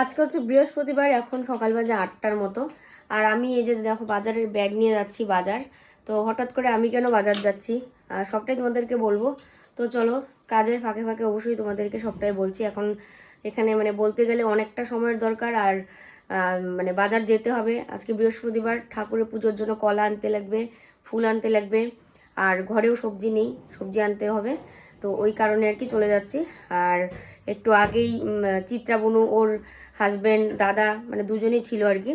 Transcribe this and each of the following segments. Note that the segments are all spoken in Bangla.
আজকে হচ্ছে বৃহস্পতিবার, এখন সকাল বাজে আটটার মতো। আর আমি এই যে দেখো বাজারের ব্যাগ নিয়ে যাচ্ছি বাজার। তো হঠাৎ করে আমি কেন বাজার যাচ্ছি? সবটাই তোমাদেরকে বলব। তো চলো, কাজের ফাঁকে ফাঁকে অবশ্যই তোমাদেরকে সবটাই বলছি। এখন এখানে মানে বলতে গেলে অনেকটা সময়ের দরকার। আর মানে বাজার যেতে হবে। আজকে বৃহস্পতিবার, ঠাকুরের পুজোর জন্য কলা আনতে লাগবে, ফুল আনতে লাগবে। আর ঘরেও সবজি নেই, সবজি আনতে হবে। তো ওই কারণে আর কি চলে যাচ্ছি। আর একটু আগেই চিত্রা বনু ওর হাজব্যান্ড দাদা মানে দুজনেই ছিল আর কি,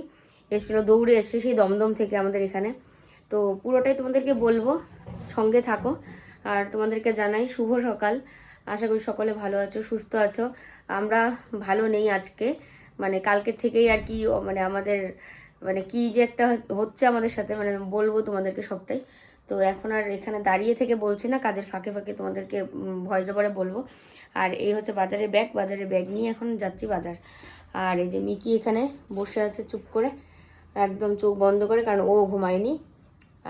এসেছিল দৌড়ে এসছে সেই দমদম থেকে আমাদের এখানে। তো পুরোটাই তোমাদেরকে বলব, সঙ্গে থাকো। আর তোমাদেরকে জানাই, শুভ সকাল। আশা করি সকলে ভালো আছো, সুস্থ আছো। আমরা ভালো নেই আজকে। মানে কালকের থেকেই আর কি মানে আমাদের মানে কি যে একটা হচ্ছে আমাদের সাথে মানে বলব তোমাদেরকে সবটাই। তো এখন আর এখানে দাঁড়িয়ে থেকে বলছি না, কাজের ফাঁকে ফাঁকে তোমাদেরকে ভয়েস ওভারে বলব। আর এই হচ্ছে বাজারের ব্যাগ বাজারের ব্যাগ নিয়ে এখন যাচ্ছি বাজার। আর এই যে মিকি এখানে বসে আছে চুপ করে, একদম চোখ বন্ধ করে, কারণ ও ঘুমায়নি।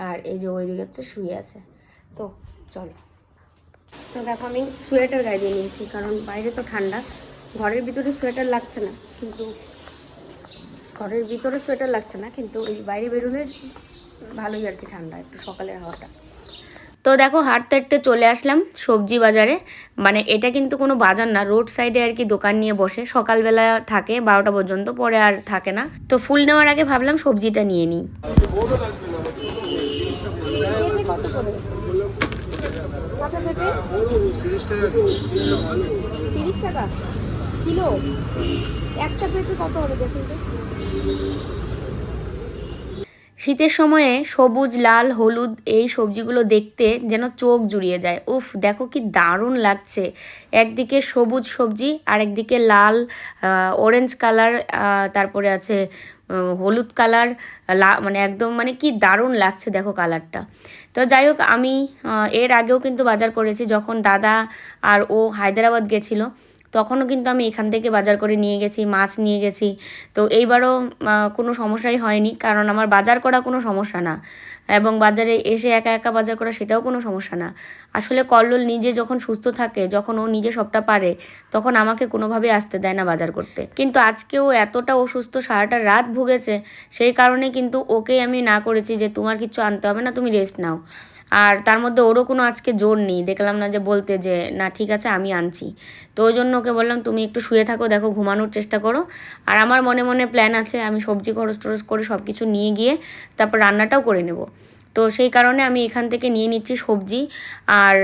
আর এই যে ওইদিকে হচ্ছে শুয়ে আছে। তো চলো। তো দেখো আমি সোয়েটার গায়ে দিয়ে নিয়েছি, কারণ বাইরে তো ঠান্ডা। ঘরের ভিতরে সোয়েটার লাগছে না, কিন্তু ঘরের ভিতরে সোয়েটার লাগছে না, কিন্তু এই বাইরে বেরোলে ভালোই আর কি ঠান্ডা একটু সকালের হাওয়াটা। তো দেখো হাঁটতে হাঁটতে চলে আসলাম সবজি বাজারে। মানে এটা কিন্তু কোনো বাজার না রোড সাইডে আর কি দোকান নিয়ে বসে। সকালবেলা থাকে বারোটা পর্যন্ত পরে আর থাকে না। তো ফুল নেওয়ার আগে ভাবলাম সবজিটা নিয়ে নিই। তিরিশ টাকা। কিলো? একটা পেঁপে কত হবে দেখুন তো? শীতের সময়ে সবুজ, লাল, হলুদ এই সবজিগুলো দেখতে যেন চোখ জুড়িয়ে যায়। উফ, দেখো কি দারুণ লাগছে। একদিকে সবুজ সবজি আর একদিকে লাল অরেঞ্জ কালার তারপরে আছে হলুদ কালার মানে একদম মানে কি দারুণ লাগছে দেখো কালারটা তো যাই হোক, আমি এর আগেও কিন্তু বাজার করেছি যখন দাদা আর ও হায়দ্রাবাদ গেছিল। তখনও কিন্তু আমি এখান থেকে বাজার করে নিয়ে গেছি, মাছ নিয়ে গেছি। তো এইবারও কোনো সমস্যাই হয়নি, কারণ আমার বাজার করা কোনো সমস্যা না। এবং বাজারে এসে একা একা বাজার করা সেটাও কোনো সমস্যা না। আসলে কল্লোল নিজে যখন সুস্থ থাকে, যখন ও নিজে সবটা পারে, তখন আমাকে কোনোভাবে আসতে দেয় না বাজার করতে। কিন্তু আজকে ও এতটা অসুস্থ, সারাটা রাত ভুগেছে, সেই কারণে কিন্তু ওকেই আমি না করেছি যে, তোমার কিছু আনতে হবে না, তুমি রেস্ট নাও। আর তার মধ্যে ওরও কোনো আজকে জোর নেই। দেখলাম না যে বলতে যে, না, ঠিক আছে, আমি আনছি। তো ওই জন্য ওকে বললাম, তুমি একটু শুয়ে থাকো, দেখো, ঘুমানোর চেষ্টা করো। আর আমার মনে মনে প্ল্যান আছে, আমি সবজি খরচ টরচ করে সব কিছু নিয়ে গিয়ে তারপর রান্নাটাও করে নেব। তো সেই কারণে আমি এখান থেকে নিয়ে নিচ্ছি সবজি আর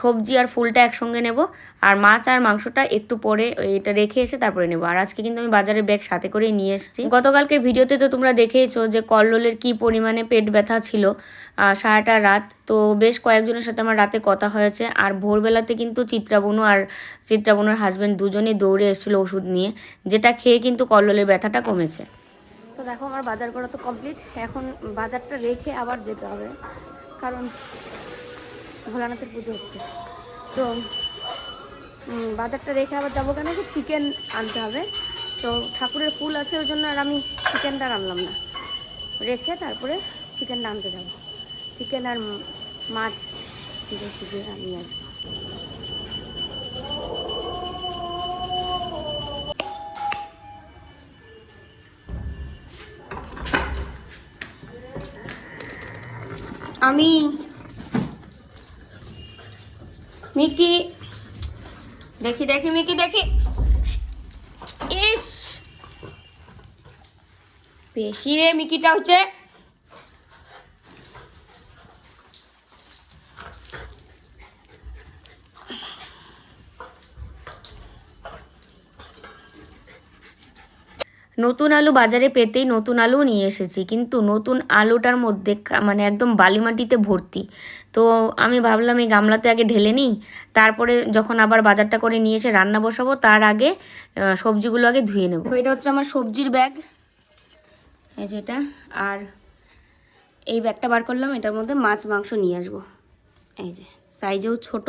সবজি আর ফুলটা একসঙ্গে নেব। আর মাছ আর মাংসটা একটু পরে এটা রেখে এসে তারপরে নেব। আর আজকে কিন্তু আমি বাজারের ব্যাগ সাথে করেই নিয়ে এসেছি। গতকালকে ভিডিওতে তো তোমরা দেখেইছো যে কল্লোলের কি পরিমাণে পেট ব্যথা ছিল সারাটা রাত। তো বেশ কয়েকজনের সাথে আমার রাতে কথা হয়েছে। আর ভোরবেলাতে কিন্তু চিত্রাবনু আর চিত্রাবনুর হাজব্যান্ড দুজনে দৌড়ে এসেছিল ওষুধ নিয়ে, যেটা খেয়ে কিন্তু কল্লোলের ব্যথাটা কমেছে। দেখো, আমার বাজার করা তো কমপ্লিট এখন বাজারটা রেখে আবার যেতে হবে, কারণ ভোলানাথের পুজো হচ্ছে। তো বাজারটা রেখে আবার যাব কেন? কি চিকেন আনতে হবে। তো, ঠাকুরের ফুল আছে ওই জন্য আর আমি চিকেনটা আনলাম না। রেখে তারপরে চিকেনটা আনতে যাব। চিকেন আর মাছ দেখি যে আমি আসব আমি মিকি দেখি দেখি মিকি দেখি। ইস! বেশি রে মিকিটা হচ্ছে। নতুন আলু বাজারে পেতেই নতুন আলু নিয়ে এসেছি, কিন্তু নতুন আলুটার মধ্যে মানে একদম বালিমাটিতে ভর্তি। তো আমি ভাবলাম এই গামলাতে আগে ঢেলে নিই, তারপরে যখন আবার বাজারটা করে নিয়ে এসে রান্না বসাবো, তার আগে সবজিগুলো আগে ধুয়ে নেব। এটা হচ্ছে আমার সবজির ব্যাগ, এই যে এটা, আর এই ব্যাগটা বার করলাম, এটার মধ্যে মাছ মাংস নিয়ে আসব। এই যে, সাইজেও ছোট,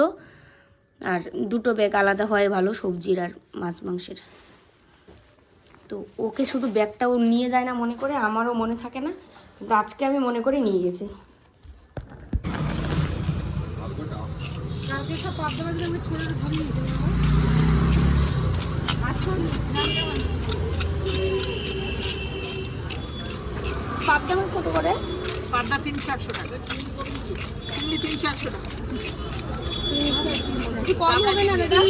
আর দুটো ব্যাগ আলাদা হয় ভালো সবজির আর মাছ মাংসের। তো ওকে শুধু ব্যাগটা ও নিয়ে যায় না মনে করে আমারও মনে থাকে না। কিন্তু আজকে আমি মনে করে নিয়ে গেছি। কত করে? টাকা। তিনশো টাকা। কিছু কম হবে না দাদা?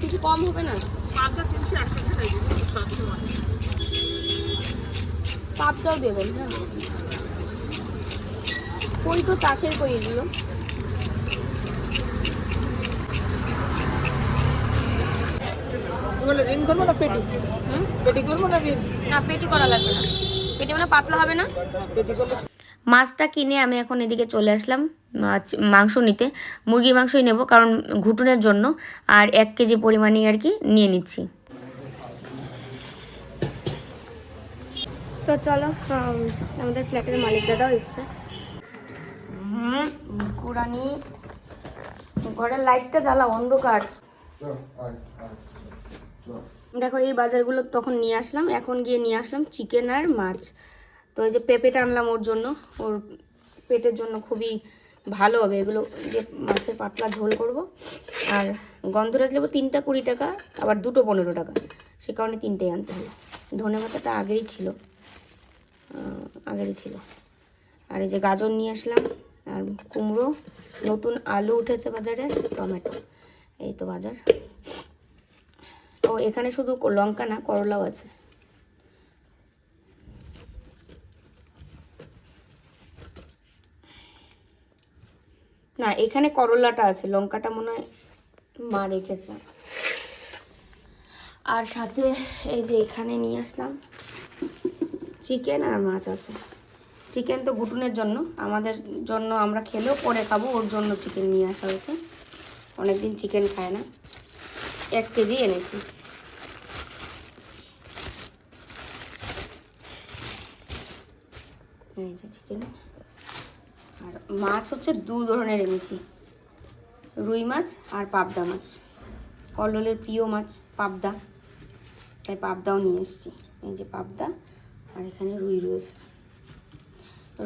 কিছু কম হবে না? পাবদা তিনশো একশো সবসময় দেবেন হ্যাঁ। কই তো চাষের কই এগুলো? রিং করব না পেটি? পেটি করব না রিং না পেটি করা লাগবে না। পেটি মানে পাতলা হবে না? পেটি করলে মাছটা কিনে আমি এখন এদিকে চলে আসলাম মাছ মাংস নিতে। মুরগির মাংসই নেব কারণ ঘুটুনের জন্য। আর এক কেজি পরিমাণে আর কি নিয়ে নিচ্ছি। তো চলো আমাদের ফ্ল্যাটের মালিক দাদাও এসছে। কুরানি ঘরের লাইটটা জ্বালা, অন্ধকার। দেখো, এই বাজারগুলো তখন নিয়ে আসলাম, এখন গিয়ে নিয়ে আসলাম চিকেন আর মাছ। তো এই যে পেঁপেটা আনলাম ওর জন্য, ওর পেটের জন্য খুবই ভালো হবে। এগুলো যে মাছের পাতলা ঝোল করব। আর গন্ধরাজ লেবু তিনটা কুড়ি টাকা, আবার দুটো পনেরো টাকা। সে কারণে তিনটেই আনতে হলো। ধনে পাতাটা আগেই ছিল। আগেরই ছিল। আর এই যে গাজর নিয়ে আসলাম, আর কুমড়ো, নতুন আলু উঠেছে বাজারে, টমেটো। এই তো বাজার। ও, এখানে শুধু লঙ্কা না, করলাও আছে। না, এখানে করলাটা আছে, লঙ্কাটা মনে হয় মা রেখেছে। আর সাথে এই যে এখানে নিয়ে আসলাম। চিকেন আর মাছ আছে। চিকেন তো গুটুনের জন্য। আমাদের জন্য আমরা খেলেও পরে খাব, ওর জন্য চিকেন নিয়ে আসা হয়েছে। অনেকদিন চিকেন খায় না। এক কেজি এনেছি। এই যে চিকেন আর মাছ হচ্ছে দু ধরনের এনেছি। রুই মাছ আর পাবদা মাছ। কল্লোলের প্রিয় মাছ পাবদা। তাই পাবদাও নিয়ে এসেছি। এই যে পাবদা আর এখানে রুই রয়েছে।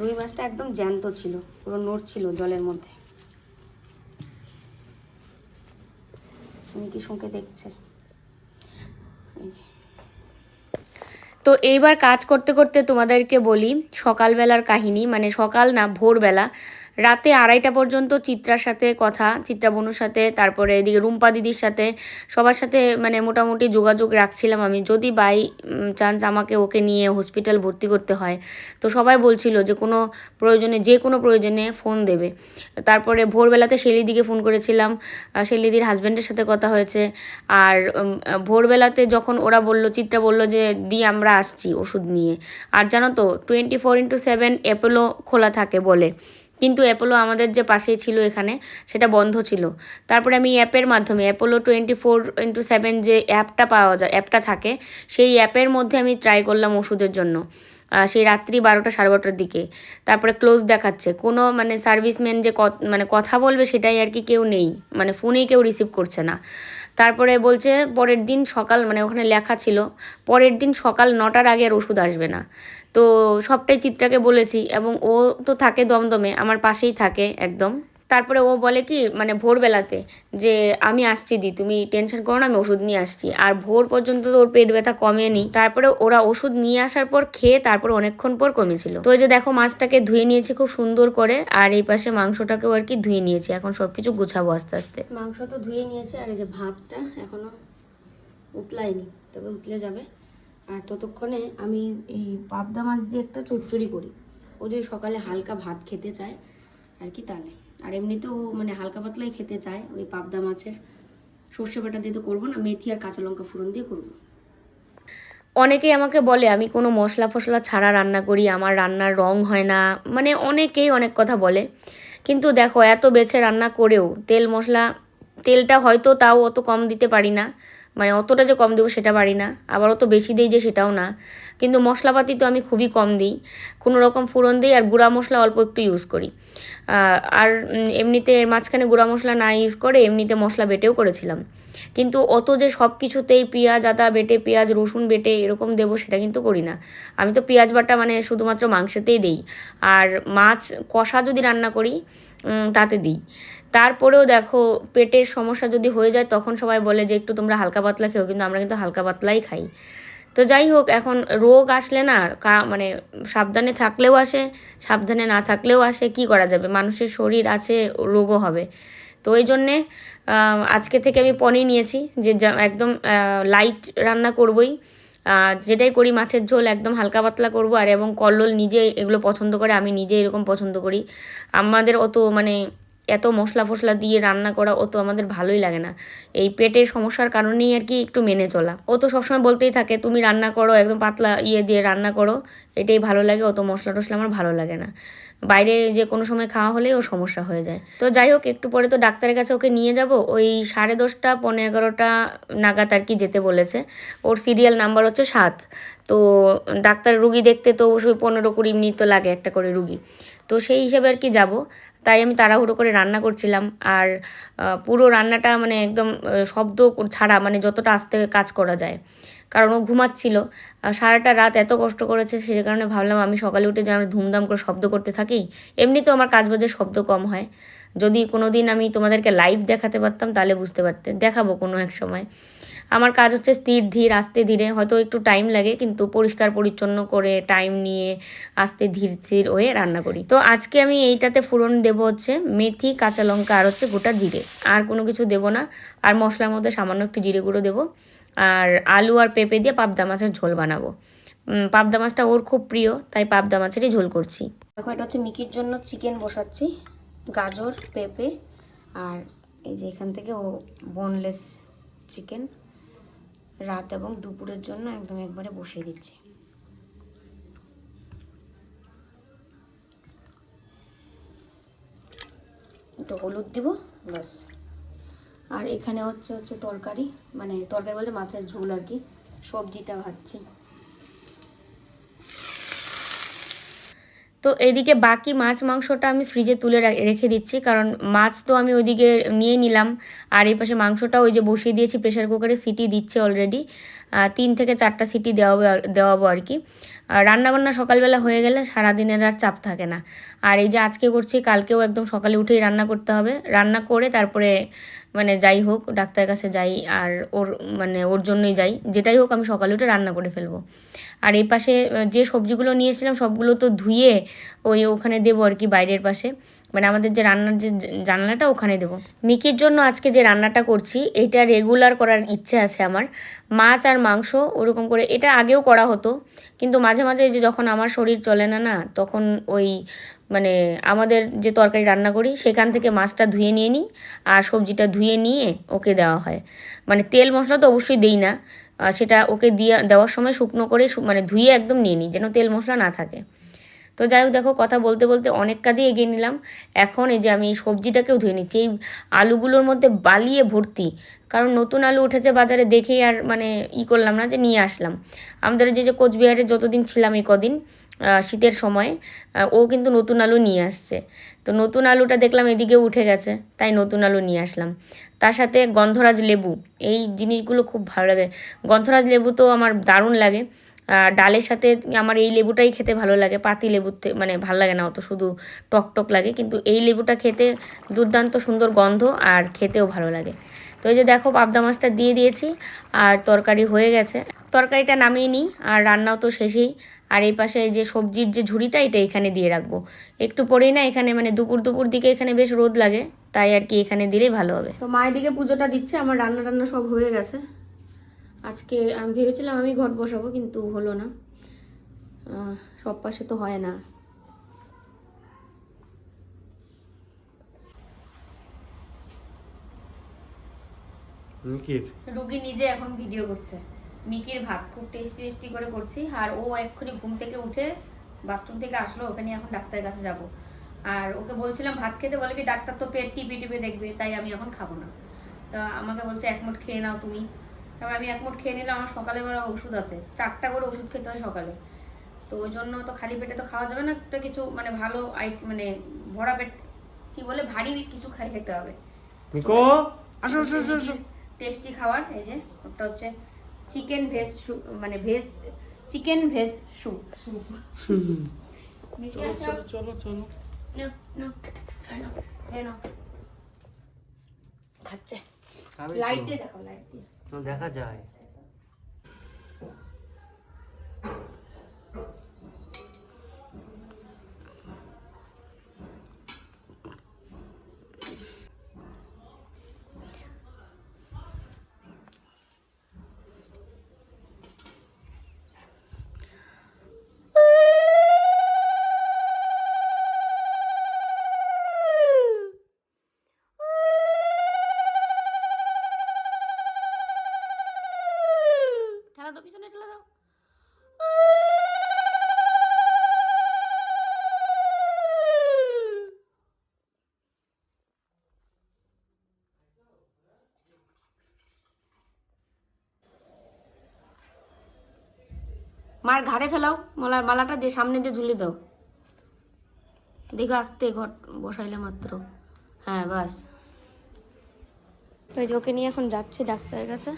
রুই মাছটা একদম জ্যান্ত ছিল, পুরো নড়ছিল জলের মধ্যে। তুমি কি শুঁকে দেখছে। এই যে। তো এইবার কাজ করতে করতে তোমাদেরকে বলি, সকালবেলার কাহিনী মানে সকাল না ভোরবেলা। রাতে আড়াইটা পর্যন্ত চিত্রার সাথে কথা, চিত্রা বনুর সাথে, তারপরে এদিকে রুম্পা দিদির সাথে, সবার সাথে মানে মোটামুটি যোগাযোগ রাখছিলাম আমি। যদি বাই চান্স আমাকে ওকে নিয়ে হসপিটাল ভর্তি করতে হয়, তো সবাই বলছিল যে কোনো প্রয়োজনে, যে কোনো প্রয়োজনে ফোন দেবে। তারপরে ভোরবেলাতে শেলিদিকে ফোন করেছিলাম শেলিদির হাজব্যান্ডের সাথে কথা হয়েছে। আর ভোরবেলাতে যখন ওরা বলল, চিত্রা বলল যে, দি, আমরা আসছি ওষুধ নিয়ে। আর জানো তো twenty four into seven Apollo খোলা থাকে বলে। কিন্তু অ্যাপোলো আমাদের যে পাশেই ছিল এখানে, সেটা বন্ধ ছিল। তারপরে আমি অ্যাপের মাধ্যমে Apollo twenty four into seven যে অ্যাপটা পাওয়া যায় অ্যাপটা থাকে, সেই অ্যাপের মধ্যে আমি ট্রাই করলাম ওষুধের জন্য। সেই রাত্রি বারোটা সাড়ে বারোটার দিকে। তারপরে ক্লোজ দেখাচ্ছে। কোনো মানে সার্ভিসম্যান যে মানে কথা বলবে সেটাই আর কি কেউ নেই। মানে ফোনেই কেউ রিসিভ করছে না। তারপরে বলছে, পরের দিন সকাল মানে ওখানে লেখা ছিল, পরের দিন সকাল নটার আগে আর ওষুধ আসবে না। তো সবটাই চিত্রাকে বলেছি এবং ও তো থাকে দমদমে, আমার পাশেই থাকে একদম। তারপরে ও বলে কি মানে ভোরবেলাতে যে, আমি আসছি দি, তুমি টেনশন করো না, আমি ওষুধ নিয়ে আসছি। আর ভোর পর্যন্ত তো ওর পেট ব্যথা কমেনি। তারপরে ওরা ওষুধ নিয়ে আসার পর খেয়ে তারপর অনেকক্ষণ পর কমেছিল। তো যে দেখো মাছটাকে ধুয়ে নিয়েছি খুব সুন্দর করে, আর এই পাশে মাংসটাকেও আর কি ধুয়ে নিয়েছি। এখন সব কিছু গুছাবো আস্তে আস্তে। মাংস তো ধুয়ে নিয়েছে, আর এই যে ভাতটা এখনও উতলায়নি, তবে উতলে যাবে। আর ততক্ষণে আমি এই পাবদা মাছ দিয়ে একটা চচ্চড়ি করি। ও যদি সকালে হালকা ভাত খেতে চায়, আর কি তাহলে। আর এমনিতেও মানে হালকা পাতলাই খেতে চায় ওই পাবদা মাছের। সর্ষে বাটা দিয়ে তো করব না, মেথি আর কাঁচা লঙ্কা ফোড়ন দিয়ে করব। অনেকেই আমাকে বলে, আমি কোনো মশলা ফসলা ছাড়া রান্না করি, আমার রান্নার রং হয় না। মানে অনেকেই অনেক কথা বলে। কিন্তু দেখো, এত বেছে রান্না করেও তেল মশলা, তেলটা হয়তো তাও অত কম দিতে পারি না। মানে অতটা যে কম দেবো সেটা পারি না, আবার অত বেশি দিই যে সেটাও না। কিন্তু মশলাপাতি তো আমি খুবই কম দিই, কোনো রকম ফোড়ন দিই আর গুঁড়া মশলা অল্প একটু ইউজ করি। আর এমনিতে মাঝখানে গুঁড়া মশলা না ইউজ করে এমনিতে মশলা বেটেও করেছিলাম। কিন্তু অত যে সব কিছুতেই পেঁয়াজ, আদা বেটে পেঁয়াজ, রসুন বেটে এরকম দেবো সেটা কিন্তু করি না। আমি তো পেঁয়াজ বাটা মানে শুধুমাত্র মাংসেতেই দিই, আর মাছ কষা যদি রান্না করি তাতে দিই। তারপরেও দেখো পেটের সমস্যা যদি হয়ে যায়, তখন সবাই বলে যে একটু তোমরা হালকা পাতলা খেও, কিন্তু আমরা কিন্তু হালকা পাতলাই খাই। তো যাই হোক, এখন রোগ আসলে না মানে সাবধানে থাকলেও আসে, সাবধানে না থাকলেও আসে, কি করা যাবে? মানুষের শরীর আছে, রোগও হবে। তো ওই জন্যে আজকে থেকে আমি পনির নিয়েছি, যে একদম লাইট রান্না করবই। যেটাই করি, মাছের ঝোল একদম হালকা পাতলা করব, আর এবং কল্লোল নিজে এগুলো পছন্দ করে, আমি নিজে এরকম পছন্দ করি। আমাদের অত মানে এত মশলা ফসলা দিয়ে রান্না করা ও তো আমাদের ভালোই লাগে না। এই পেটের সমস্যার কারণেই আর কি একটু মেনে চলা। ও তো সবসময় বলতেই থাকে, তুমি রান্না করো, একদম পাতলা ইয়ে দিয়ে রান্না করো, এটাই ভালো লাগে, অত মশলা টশলা আমার ভালো লাগে না। বাইরে যে কোনো সময় খাওয়া হলেই ওর সমস্যা হয়ে যায়। তো যাই হোক, একটু পরে তো ডাক্তারের কাছে ওকে নিয়ে যাব। ওই সাড়ে দশটা পনেরো এগারোটা নাগাদ আর কি যেতে বলেছে। ওর সিরিয়াল নাম্বার হচ্ছে সাত। তো ডাক্তার রুগী দেখতে তো অবশ্যই পনেরো কুড়ি মিনিট তো লাগে একটা করে রুগী। তো সেই হিসাবে আর কি যাব। তাই আমি তাড়াহুড়ো করে রান্না করছিলাম। আর পুরো রান্নাটা মানে একদম শব্দ ছাড়া মানে যতটা আস্তে কাজ করা যায়। কারণ ও ঘুমাচ্ছিল। সারাটা রাত এত কষ্ট করেছে সেই কারণে ভাবলাম আমি সকালে উঠে যেন ধুমধাম করে শব্দ করতে থাকি। এমনিতেও আমার কাজ বাজে শব্দ কম হয়। যদি কোনো দিন আমি তোমাদেরকে লাইভ দেখাতে পারতাম, তাহলে বুঝতে পারতে। দেখাবো কোনো এক সময়। আমার কাজ হচ্ছে স্থির, ধীর, আস্তে ধীরে। হয়তো একটু টাইম লাগে, কিন্তু পরিষ্কার, পরিচ্ছন্ন করে টাইম নিয়ে আস্তে ধীর ধীর হয়ে রান্না করি। তো আজকে আমি এইটাতে ফোড়ন দেব হচ্ছে মেথি, কাঁচা লঙ্কা, আর হচ্ছে গোটা জিরে। আর কোনো কিছু দেব না। আর মশলার মধ্যে সামান্য একটু জিরে গুঁড়ো দেবো। আর আলু আর পেঁপে দিয়ে পাবদা মাছের ঝোল বানাবো। পাবদা মাছটা ওর খুব প্রিয়, তাই পাবদা মাছেরই ঝোল করছি। দেখো, এটা হচ্ছে মিকির জন্য চিকেন বসাচ্ছি। গাজর, পেঁপে আর এই যে এখান থেকে ও বোনলেস চিকেন রাত এবং দুপুরের জন্য একদম একবারে বসিয়ে দিচ্ছি। একটু হলুদ দিব, ব্যাস। আর এখানে হচ্ছে হচ্ছে তরকারি মানে তরকারি বলতে মাছের ঝোল আর কি। সবজিটা ভাজছি। তো এদিকে বাকি মাছ মাংসটা আমি ফ্রিজে তুলে রেখে দিচ্ছি, কারণ মাছ তো আমি ওইদিকে নিয়ে নিলাম। আর এই পাশে মাংসটা ওই যে বসিয়ে দিয়েছি প্রেশার কুকারে সিটি দিচ্ছে অলরেডি তিন থেকে চারটা সিটি দেওয়াবো দেওয়াবো আর কি। রান্নাবান্না সকালবেলা হয়ে গেলে সারাদিনের আর চাপ থাকে না। আর এই যে আজকে করছি, কালকেও একদম সকালে উঠেই রান্না করতে হবে। রান্না করে তারপরে মানে যাই হোক, ডাক্তারের কাছে যাই আর ওর মানে ওর জন্যই যাই। যেটাই হোক আমি সকালে উঠে রান্না করে ফেলব। আর এই পাশে যে সবজিগুলো নিয়েছিলাম সবগুলো তো ধুয়ে ওই ওখানে দেবো আর কি বাইরের পাশে। মানে আমাদের যে রান্নার যে জানলাটা ওখানে দেবো। মিকির জন্য আজকে যে রান্নাটা করছি, এটা রেগুলার করার ইচ্ছে আছে আমার। মাছ আর মাংস ওরকম করে, এটা আগেও করা হতো। কিন্তু মাঝে মাঝে যে যখন আমার শরীর চলে না না, তখন ওই মানে আমাদের যে তরকারি রান্না করি, সেখান থেকে মাছটা ধুয়ে নিয়ে নিই আর সবজিটা ধুয়ে নিয়ে ওকে দেওয়া হয়। মানে তেল মশলা তো অবশ্যই দেই না। সেটা ওকে দিয়ে, দেওয়ার সময় শুকনো করে মানে ধুয়ে একদম নিয়ে নিই, যেন তেল মশলা না থাকে। তো যাই হোক দেখো, কথা বলতে বলতে অনেক কাজে এগিয়ে নিলাম। এখন এই যে আমি এই সবজিটাকেও ধুয়ে নিচ্ছি। এই আলুগুলোর মধ্যে বালিয়ে ভর্তি। কারণ নতুন আলু উঠেছে বাজারে দেখেই আর মানে ই করলাম না যে নিয়ে আসলাম। আমাদের যে যে কোচবিহারে যতদিন ছিলাম এই কদিন শীতের সময় ও কিন্তু নতুন আলু নিয়ে আসছে। তো নতুন আলুটা দেখলাম এদিকে উঠে গেছে, তাই নতুন আলু নিয়ে আসলাম। তার সাথে গন্ধরাজ লেবু, এই জিনিসগুলো খুব ভালো লাগে। গন্ধরাজ লেবু তো আমার দারুণ লাগে। ডালের সাথে আমার এই লেবুটাই খেতে ভালো লাগে, পাতি লেবুর মানে ভালো লাগে না অত, শুধু টক টক লাগে, কিন্তু এই লেবুটা খেতে দুর্দান্ত সুন্দর গন্ধ আর খেতেও ভালো লাগে। তো এই যে দেখো, পাবদা মাছটা দিয়ে দিয়েছি আর তরকারি হয়ে গেছে। তরকারিটা নামিয়ে নিই আর রান্নাও তো শেষেই। আর এই পাশে যে সবজির যে ঝুড়িটা, এটা এখানে দিয়ে রাখব। একটু পরেই না এখানে মানে দুপুর দুপুর দিকে এখানে বেশ রোদ লাগে, তাই আর কি এখানে দিলেই ভালো হবে। তো মায়ের দিকে পুজোটা দিচ্ছে, আমার রান্না টান্না সব হয়ে গেছে। আজকে আমি ভেবেছিলাম আমি ঘট বসাবো কিন্তু হলো না। সব পাশে তো হয় না। রুগী নিজে এখন ভিডিও করছে। মিকির ভাত খুব টেস্টি টেস্টি করে করছি। আর ও এক্ষুনি ঘুম থেকে উঠে বাথরুম থেকে আসলো ওখানে এখন ডাক্তারের কাছে যাব। আর ওকে বলছিলাম ভাত খেতে বলে কি ডাক্তার তো পেট টিপে টিপে দেখবে তাই আমি এখন খাব না। তা আমাকে বলছে এক মুঠ খেয়ে নাও তুমি। তারপর আমি এক মুঠ খেয়ে নিলাম আমার সকালে বেলা ওষুধ আছে। চারটা করে ওষুধ খেতে হয় সকালে। তো ওই জন্য তো খালি পেটে তো খাওয়া যাবে না একটা কিছু মানে ভালো আই মানে ভরা পেট কি বলে ভারী কিছু খাই খেতে হবে। নিকো! আসো আসো আসো টেস্টি খাবার এই যে ওটা হচ্ছে চিকেন ভেজ মানে ভেজ চিকেন ভেজ স্যুপ। চলো চলো চলো চলো। খাচ্ছে। লাইট দিয়ে দেখো লাইট দিয়ে। দেখা যায়। মার ঘাড়ে ফেলাও, মালার মালাটা দিয়ে সামনে দিয়ে ঝুলে দাও। দেখো আসতে ঘর বসাইলে মাত্র। হ্যাঁ বাস। ওই ওকে নিয়ে এখন যাচ্ছি ডাক্তারের কাছে।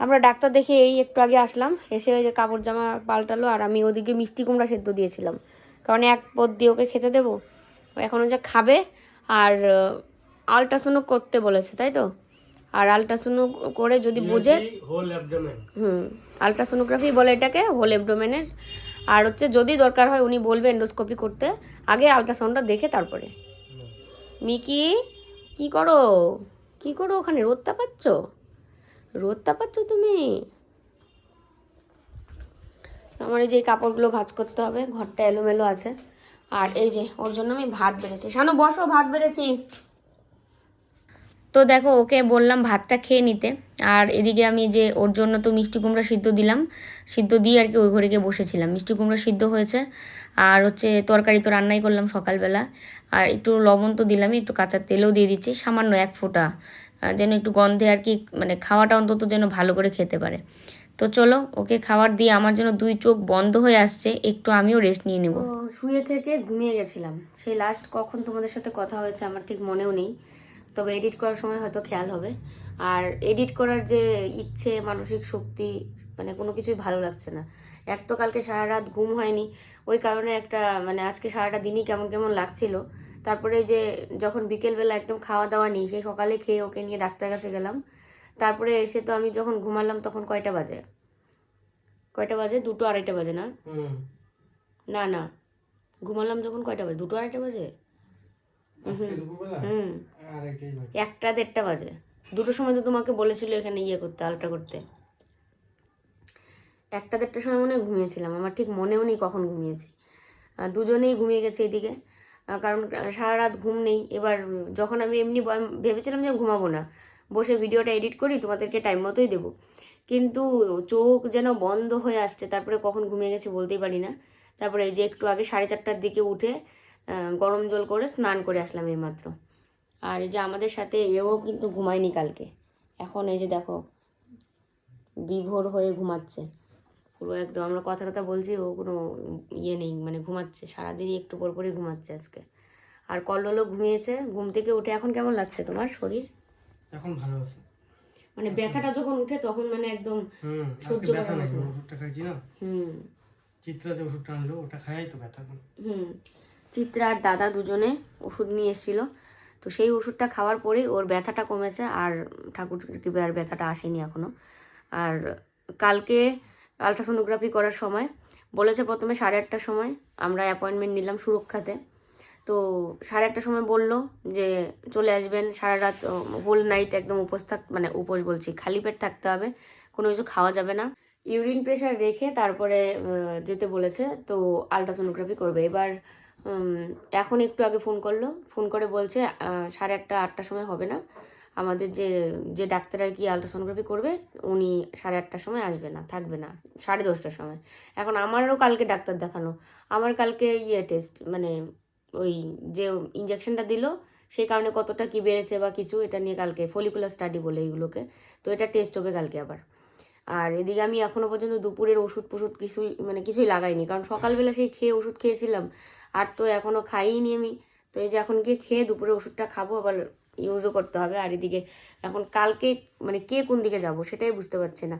আমরা ডাক্তার দেখে এই একটু আগে আসলাম, এসে ওই যে কাপড় জামা পাল্টালো আর আমি ওদিকে মিষ্টি কুমড়া সেদ্ধ দিয়েছিলাম। কারণ এক পদ দিয়ে ওকে খেতে দেবো, ও এখন যে খাবে আর আলট্রাসাউন্ড করতে বলেছে, তাই তো? আর আলট্রাসাউন্ড করে যদি বোঝে হোল অ্যাবডোমেন হুম আলট্রাসোনোগ্রাফি বলে এটাকে হোল এবডোমেনের আর হচ্ছে যদি দরকার হয় উনি বলবে এন্ডোস্কোপি করতে আগে আলট্রাসাউন্ডটা দেখে তারপরে। মিকি কি করো? কি করো ওখানে? রোদ তাপাচ্ছ? রোদ তাপাচ্ছ তুমি? আমার এই যে কাপড়গুলো ভাঁজ করতে হবে ঘরটা এলোমেলো আছে। আর এই যে ওর জন্য আমি ভাত বেড়েছি। শানু বসো ভাত বেড়েছি। তো দেখো, ওকে বললাম ভাতটা খেয়ে নিতে। আর এদিকে আমি যে ওর জন্য তো মিষ্টি কুমড়া সিদ্ধ দিলাম, সিদ্ধ দিয়ে আর কি ওই ঘরে গিয়ে বসেছিলাম। মিষ্টি কুমড়া সিদ্ধ হয়েছে। আর হচ্ছে তরকারি তো রান্নাই করলাম সকালবেলা। আর একটু লবণ তো দিলামই একটু কাঁচা তেলও দিয়ে দিচ্ছি, সামান্য এক ফোঁটা। যেন একটু গন্ধে আর কি মানে খাওয়াটা অন্তত যেন ভালো করে খেতে পারে। তো চলো, ওকে খাবার দিয়ে আমার জন্য দুই চোখ বন্ধ হয়ে আসছে, একটু আমিও রেস্ট নিয়ে নেব। শুয়ে থেকে ঘুমিয়ে গেছিলাম। সেই লাস্ট কখন তোমাদের সাথে কথা হয়েছে আমার ঠিক মনেও নেই। তবে এডিট করার সময় হয়তো খেয়াল হবে। আর এডিট করার যে ইচ্ছে মানসিক শক্তি মানে কোনো কিছুই ভালো লাগছে না। এক তো কালকে সারা রাত ঘুম হয়নি ওই কারণে একটা মানে আজকে সারাটা দিনই কেমন কেমন লাগছিল। তারপরে যে যখন বিকেলবেলা একদম খাওয়া দাওয়া নিই সেই সকালে খেয়ে ওকে নিয়ে ডাক্তার কাছে গেলাম। তারপরে এসে তো আমি যখন ঘুমালাম তখন কয়টা বাজে? কয়টা বাজে? দুটো আড়াইটা বাজে না? না না। ঘুমালাম যখন কয়টা বাজে? দুটো আড়াইটা বাজে? হুম। একটা দেড়টা বাজে। দুটোর সময় তো তোমাকে বলেছিল এখানে ইয়ে করতে, আলট্রা করতে। একটা দেড়টার সময় মনে ঘুমিয়েছিলাম। আমার ঠিক মনেও নেই কখন ঘুমিয়েছি। দুজনেই ঘুমিয়ে গেছে এদিকে। কারণ সারা রাত ঘুম নেই। এবার যখন আমি এমনি ভেবেছিলাম যে ঘুমাবো না, বসে ভিডিওটা এডিট করি, তোমাদেরকে টাইম মতোই দেবো। কিন্তু চোখ যেন বন্ধ হয়ে আসছে, তারপরে কখন ঘুমিয়ে গেছি বলতেই পারি না। তারপরে এই যে একটু আগে সাড়ে চারটার দিকে উঠে গরম জল করে স্নান করে আসলাম এইমাত্র। আর এই যে আমাদের সাথে এও কিন্তু ঘুমায়নি কালকে। এখন এই যে দেখো বিভোর হয়ে ঘুমাচ্ছে। পুরো একদম আমরা কথা টথা বলছি ও কোনো ইয়ে নেই মানে ঘুমাচ্ছে। সারাদিনই একটু পর পরই ঘুমাচ্ছে আজকে। আর কল্লোলও ঘুমিয়েছে ঘুম থেকে উঠে এখন কেমন লাগছে তোমার শরীর? এখন ভালো আছে। মানে ব্যথাটা যখন উঠে তখন মানে একদম সহ্য ব্যথা নাই না। ওষুধটা খাইছি না। হুম। চিত্রা যে ওষুধটা আনলো ওটা খাই তো ব্যথা হুম। চিত্রা আর দাদা দুজনে ওষুধ নিয়ে এসেছিল। তো সেই ওষুধটা খাওয়ার পরেই ওর ব্যথাটা কমেছে আর ঠাকুর কৃপায় আর ব্যথাটা আসেনি এখনও আর কালকে আলট্রাসোনোগ্রাফি করার সময় বলেছে প্রথমে সাড়ে আটটার সময় আমরা অ্যাপয়েন্টমেন্ট নিলাম সুরক্ষাতে। তো সাড়ে আটটার সময় বলল যে চলে আসবেন, সারা রাত হোল নাইট একদম উপোস থাক মানে উপোস বলছি, খালি পেট থাকতে হবে, কোনো কিছু খাওয়া যাবে না। ইউরিন প্রেশার রেখে তারপরে যেতে বলেছে, তো আলট্রাসোনোগ্রাফি করবে। এবার এখন একটু আগে ফোন করল। ফোন করে বলছে সাড়ে আটটা, আটটার সময় হবে না। আমাদের যে যে ডাক্তার আর কি আলট্রাসোনোগ্রাফি করবে, উনি সাড়ে আটটার সময় আসবে না, থাকবে না, সাড়ে দশটার সময়। এখন আমারও কালকে ডাক্তার দেখানো। আমার কালকে ইয়ে টেস্ট মানে ওই যে ইঞ্জেকশনটা দিল সেই কারণে কতটা কি বেড়েছে বা কিছু, এটা নিয়ে কালকে ফলিকুলার স্টাডি বলে এইগুলোকে তো এটা টেস্ট হবে কালকে আবার। আর এদিকে আমি এখনও পর্যন্ত দুপুরের ওষুধ ফষুধ কিছুই মানে কিছুই লাগাইনি। কারণ সকালবেলা সেই খেয়ে ওষুধ খেয়েছিলাম আর তো এখনও খাইনি আমি। তো এই যে এখন গিয়ে খেয়ে দুপুরে ওষুধটা খাব, আবার ইউজও করতে হবে। আর এদিকে এখন কালকে মানে কে কোন দিকে যাব সেটাই বুঝতে পারছে না।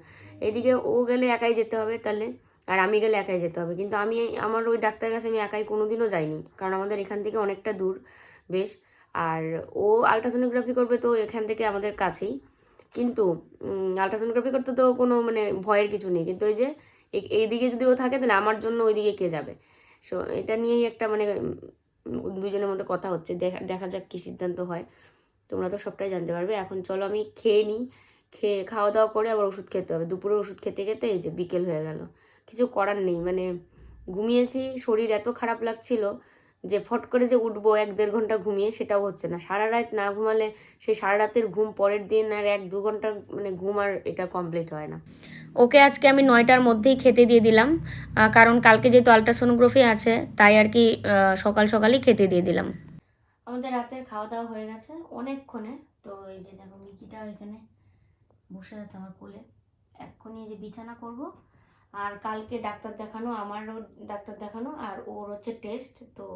এদিকে ও গেলে একাই যেতে হবে তাহলে, আর আমি গেলে একাই যেতে হবে। কিন্তু আমি আমার ওই ডাক্তারের কাছে আমি একাই কোনোদিনও যাইনি, কারণ আমাদের এখান থেকে অনেকটা দূর বেশ। আর ও আলট্রাসোনোগ্রাফি করবে তো এখান থেকে আমাদের কাছেই। কিন্তু আলট্রাসোনোগ্রাফি করতে তো কোনো মানে ভয়ের কিছু নেই। কিন্তু ওই যে এই- এইদিকে যদি ও থাকে তাহলে আমার জন্য ওইদিকে কে যাবে? সো এটা নিয়েই একটা মানে দুজনের মধ্যে কথা হচ্ছে। দেখা দেখা যাক কী সিদ্ধান্ত হয়। তোমরা তো সবটাই জানতে পারবে। এখন চলো আমি খেয়ে নিই। খেয়ে খাওয়া দাওয়া করে আবার ওষুধ খেতে হবে। দুপুরে ওষুধ খেতে খেতে এই যে বিকেল হয়ে গেল। কিছু করার নেই। মানে ঘুমিয়েছি, শরীর এত খারাপ লাগছিল। যে ফট করে যে উঠবো এক দেড় ঘণ্টা ঘুমিয়ে সেটাও হচ্ছে না। সারা রাত না ঘুমালে সেই সারা রাতের ঘুম পরের দিন আর এক দু ঘণ্টা মানে ঘুম আর এটা কমপ্লিট হয় না। ওকে আজকে আমি নয়টার মধ্যেই খেতে দিয়ে দিলাম কারণ কালকে যেহেতু আলট্রাসোনোগ্রাফি আছে তাই আর কি সকাল সকালই খেতে দিয়ে দিলাম। আমাদের রাতের খাওয়া দাওয়া হয়ে গেছে অনেকক্ষণে। তো এই যে দেখো মিকিটাও এখানে বসে আছে আমার কোলে। এক্ষুনি এই যে বিছানা করব আর কালকে ডাক্তার দেখানো আমারও ডাক্তার দেখানো আর ওর হচ্ছে টেস্ট তো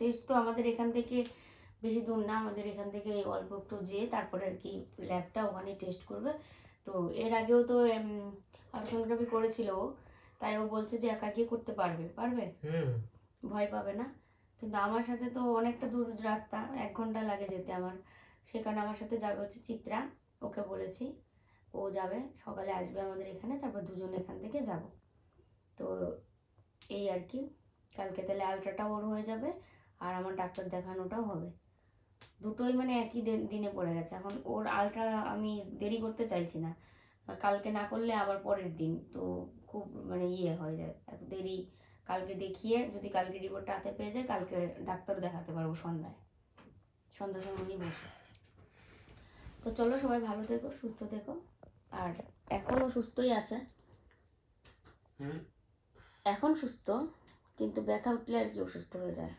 টেস্ট তো আমাদের এখান থেকে বেশি দূর না আমাদের এখান থেকে অল্প একটু যেয়ে তারপরে আর কি ল্যাবটা ওখানে টেস্ট করবে। তো এর আগেও তো আলট্রাসোনোগ্রাফি করেছিল ও তাই ও বলছে যে একা গিয়ে করতে পারবে পারবে? হুম। ভয় পাবে না। কিন্তু আমার সাথে তো অনেকটা দূর রাস্তা এক ঘণ্টা লাগে যেতে আমার। সে কারণে আমার সাথে যাবে হচ্ছে চিত্রা ওকে বলেছি। ও যাবে, সকালে আসবে আমাদের এখানে, তারপর দুজন এখান থেকে যাব। তো এই আর কি, কালকে তাহলে আলট্রাটাও ওর হয়ে যাবে, আর আমার ডাক্তার দেখানোটাও হবে। দুটোই মানে একই দিন- পড়ে গেছে। এখন ওর আলট্রা আমি দেরি করতে চাইছি না। কালকে না করলে আবার পরের দিন, তো খুব মানে ইয়ে হয়ে যায়, এত দেরি কালকে দেখিয়ে যদি কালকে রিপোর্টটা হাতে পেয়ে যায়, কালকে ডাক্তার দেখাতে পারব সন্ধ্যায়। সন্ধ্যার সময়ই বসে। তো চলো সবাই ভালো থেকো, সুস্থ থেকো। আর এখনও সুস্থই আছে। এখন সুস্থ কিন্তু ব্যথা উঠলে আর কি অসুস্থ হয়ে যায়।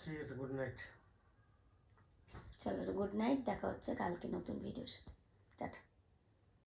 ঠিক আছে গুড নাইট চলো গুড নাইট দেখা হচ্ছে কালকে নতুন ভিডিওর সাথে।